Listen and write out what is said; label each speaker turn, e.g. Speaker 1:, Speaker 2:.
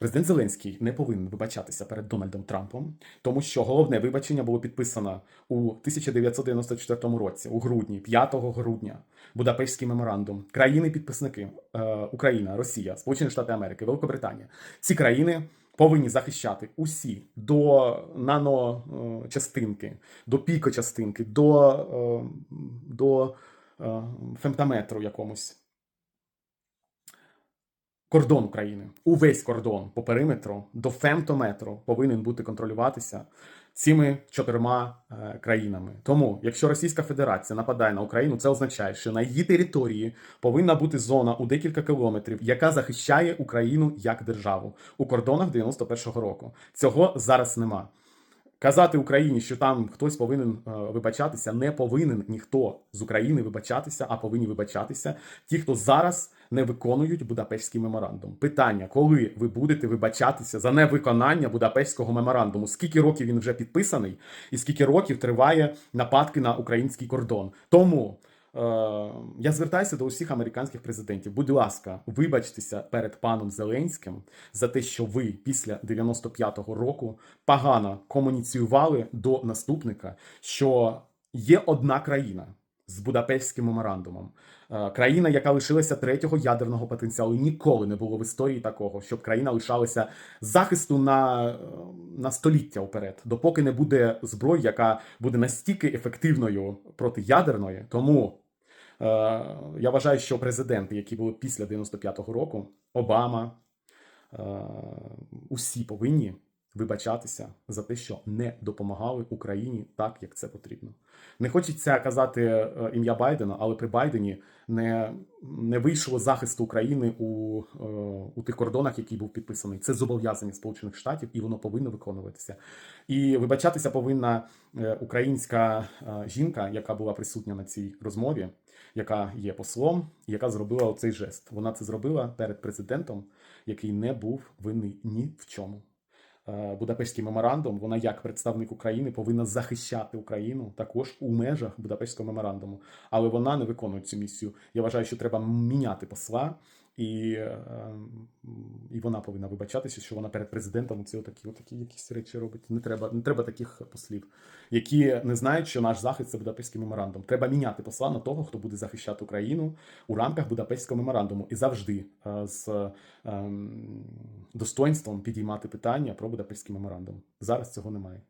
Speaker 1: Президент Зеленський не повинен вибачатися перед Дональдом Трампом, тому що головне вибачення було підписано у 1994 році, у грудні, 5 грудня, Будапештський меморандум. Країни-підписники е, Україна, Росія, Сполучені Штати Америки, Великобританія. Ці країни повинні захищати усі до наночастинки, до пікочастинки, до, е, до е, фемтометру якомусь кордон України, увесь кордон по периметру до фемтометру повинен бути контролюватися цими чотирма е, країнами. Тому, якщо Російська Федерація нападає на Україну, це означає, що на її території повинна бути зона у декілька кілометрів, яка захищає Україну як державу у кордонах 91-го року. Цього зараз нема. Казати Україні, що там хтось повинен е, вибачатися, не повинен ніхто з України вибачатися, а повинні вибачатися ті, хто зараз не виконують Будапештський меморандум. Питання, коли ви будете вибачатися за невиконання Будапештського меморандуму? Скільки років він вже підписаний, і скільки років триває нападки на український кордон? Тому. Е, я звертаюся до усіх американських президентів. Будь ласка, вибачтеся перед паном Зеленським за те, що ви після 95-го року погано комуніціювали до наступника, що є одна країна з Будапештським меморандумом. Е, Країна, яка лишилася третього ядерного потенціалу, ніколи не було в історії такого, щоб країна лишалася захисту на, е, на століття вперед, допоки не буде зброї, яка буде настільки ефективною проти ядерної. Тому е, я вважаю, що президенти, які були після 95-го року, Обама, е, усі повинні вибачатися за те, що не допомагали Україні так, як це потрібно. Не хочеться казати е, ім'я Байдена, але при Байдені не, не вийшло захисту України у, е, у тих кордонах, який був підписаний. Це зобов'язання Сполучених Штатів, і воно повинно виконуватися. І вибачатися повинна е, українська жінка, яка була присутня на цій розмові, яка є послом, яка зробила оцей жест. Вона це зробила перед президентом, який не був винний ні в чому. Е, Будапештський меморандум, вона як представник України повинна захищати Україну також у межах Будапештського меморандуму, але вона не виконує цю місію. Я вважаю, що треба міняти посла, і, е, і вона повинна вибачатися, що вона перед президентом ці отакі, отакі якісь речі робить. Не треба, не треба таких послів, які не знають, що наш захист це Будапештський меморандум. Треба міняти посла на того, хто буде захищати Україну у рамках Будапештського меморандуму і завжди е, з ем, достоинством підіймати питання про Будапештський меморандум. Зараз цього немає.